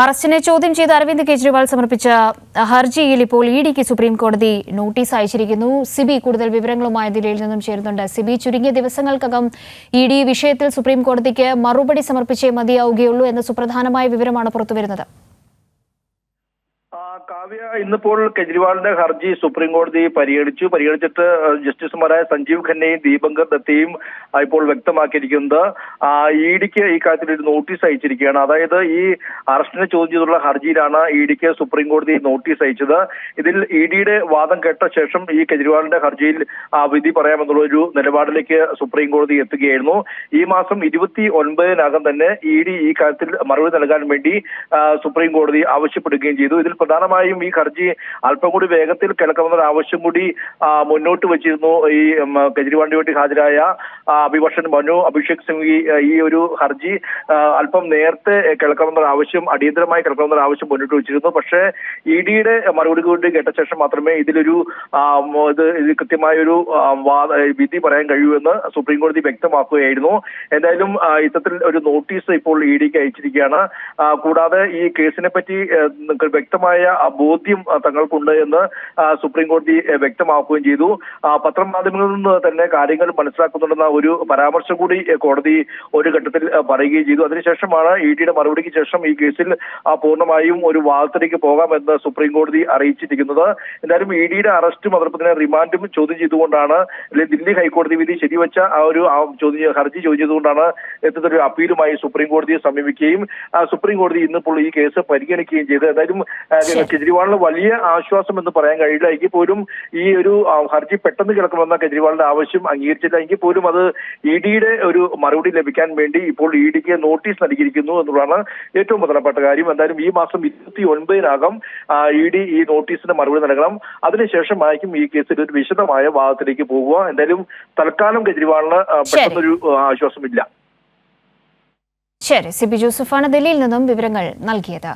അറസ്റ്റിനെ ചോദ്യം ചെയ്ത് അരവിന്ദ് കെജ്രിവാൾ സമർപ്പിച്ച ഹർജിയിൽ ഇപ്പോൾ ഇ ഡിക്ക് സുപ്രീം കോടതി നോട്ടീസ് അയച്ചിരിക്കുന്നു. സിബി കൂടുതൽ വിവരങ്ങളുമായി ദില്ലിയിൽ നിന്നും ചേരുന്നുണ്ട്. സിബി ചുരുങ്ങിയ ദിവസങ്ങൾക്കകം ഇ ഡി വിഷയത്തിൽ സുപ്രീം കോടതിക്ക് മറുപടി സമർപ്പിച്ചേ മതിയാവുകയുള്ളൂ എന്ന സുപ്രധാനമായ വിവരമാണ് പുറത്തുവരുന്നത്. കാവ്യ ഇന്നിപ്പോൾ കെജ്രിവാളിന്റെ ഹർജി സുപ്രീം കോടതി പരിഗണിച്ചു. പരിഗണിച്ചിട്ട് ജസ്റ്റിസുമാരായ സഞ്ജീവ് ഖന്നയും ദീപങ്കർ ദത്തയും ഇപ്പോൾ വ്യക്തമാക്കിയിരിക്കുന്നത്. ഇ ഡിക്ക് ഈ കാര്യത്തിൽ ഒരു നോട്ടീസ് അയച്ചിരിക്കുകയാണ്. അതായത് ഈ അറസ്റ്റിനെ ചോദ്യം ചെയ്തുള്ള ഹർജിയിലാണ് ഇ ഡിക്ക് സുപ്രീം കോടതി നോട്ടീസ് അയച്ചത്. ഇതിൽ ഇ ഡിയുടെ വാദം കേട്ട ശേഷം ഈ കെജ്രിവാളിന്റെ ഹർജിയിൽ വിധി പറയാമെന്നുള്ള ഒരു നിലപാടിലേക്ക് സുപ്രീം കോടതി എത്തുകയായിരുന്നു. ഈ മാസം ഇരുപത്തി ഒൻപതിനകം തന്നെ ഇ ഡി ഈ കാര്യത്തിൽ മറുപടി നൽകാൻ വേണ്ടി സുപ്രീം കോടതി ആവശ്യപ്പെടുകയും ചെയ്തു. ഇതിൽ പ്രധാനമായും ഈ ഹർജി അല്പം കൂടി വേഗത്തിൽ കിടക്കണമെന്നൊരു ആവശ്യം കൂടി മുന്നോട്ട് വെച്ചിരുന്നു. ഈ കെജ്രിവാളിന് വേണ്ടി ഹാജരായ അഭിഭാഷൻ മനു അഭിഷേക് സിംഗ്വി ഈ ഒരു ഹർജി അല്പം നേരത്തെ കിടക്കണമെന്നൊരു ആവശ്യം അടിയന്തരമായി കിടക്കണമെന്നൊരു ആവശ്യം മുന്നോട്ട് വെച്ചിരുന്നു. പക്ഷേ ഇ ഡിയുടെ മറുപടി കൂടി കേട്ട ശേഷം മാത്രമേ ഇതിലൊരു ഇത് ഇത് കൃത്യമായ ഒരു വാദ- വിധി പറയാൻ കഴിയൂ എന്ന് സുപ്രീം കോടതി വ്യക്തമാക്കുകയായിരുന്നു. എന്തായാലും ഇത്തരത്തിൽ ഒരു നോട്ടീസ് ഇപ്പോൾ ഇ ഡിക്ക് അയച്ചിരിക്കുകയാണ്. കൂടാതെ ഈ കേസിനെ പറ്റി വ്യക്തമായ ബോധ്യം തങ്ങൾക്കുണ്ട് എന്ന് സുപ്രീം കോടതി വ്യക്തമാക്കുകയും ചെയ്തു. പത്രമാധ്യമങ്ങളിൽ നിന്ന് തന്നെ കാര്യങ്ങൾ മനസ്സിലാക്കുന്നുണ്ടെന്ന ഒരു പരാമർശം കൂടി കോടതി ഒരു ഘട്ടത്തിൽ പറയുകയും ചെയ്തു. അതിനുശേഷമാണ് ഇ ടിയുടെ മറുപടിക്ക് ശേഷം ഈ കേസിൽ പൂർണമായും ഒരു വാദത്തിലേക്ക് പോകാമെന്ന് സുപ്രീം കോടതി അറിയിച്ചിരിക്കുന്നത്. എന്തായാലും ഇ ഡിയുടെ അറസ്റ്റും അതോടൊപ്പം തന്നെ റിമാൻഡും ചോദ്യം ചെയ്തുകൊണ്ടാണ് അല്ലെങ്കിൽ ദില്ലി ഹൈക്കോടതി വിധി ശരിവച്ച ആ ഒരു ചോദ്യം ഹർജി ചോദ്യം ചെയ്തുകൊണ്ടാണ് ഇത്തരത്തിലൊരു അപ്പീലുമായി സുപ്രീം കോടതിയെ സമീപിക്കുകയും സുപ്രീം കോടതി ഇന്നിപ്പോൾ ഈ കേസ് പരിഗണിക്കുകയും ചെയ്ത് എന്തായാലും. കെജ്രിവാളിന് വലിയ ആശ്വാസം എന്ന് പറയാൻ കഴിയില്ല. എങ്കിൽ പോലും ഈ ഒരു ഹർജി പെട്ടെന്ന് കിടക്കണമെന്ന കെജ്രിവാളിന്റെ ആവശ്യം അംഗീകരിച്ചില്ല. എങ്കിൽ പോലും അത് ഇ ഡിയുടെ ഒരു മറുപടി ലഭിക്കാൻ വേണ്ടി ഇപ്പോൾ ഇ ഡിക്ക് നോട്ടീസ് നൽകിയിരിക്കുന്നു എന്നുള്ളതാണ് ഏറ്റവും പ്രധാനപ്പെട്ട കാര്യം. എന്തായാലും ഈ മാസം ഇരുപത്തി ഒൻപതിനകം ഇ ഡി ഈ നോട്ടീസിന് മറുപടി നൽകണം. അതിനുശേഷമായിരിക്കും ഈ കേസിൽ ഒരു വിശദമായ വാദത്തിലേക്ക് പോകുക. എന്തായാലും തൽക്കാലം കെജ്രിവാളിന് പെട്ടെന്നൊരു ആശ്വാസമില്ല. ശരി. സിബി ജോസഫാണ് ദില്ലിയിൽ നിന്നും വിവരങ്ങൾ നൽകിയത്.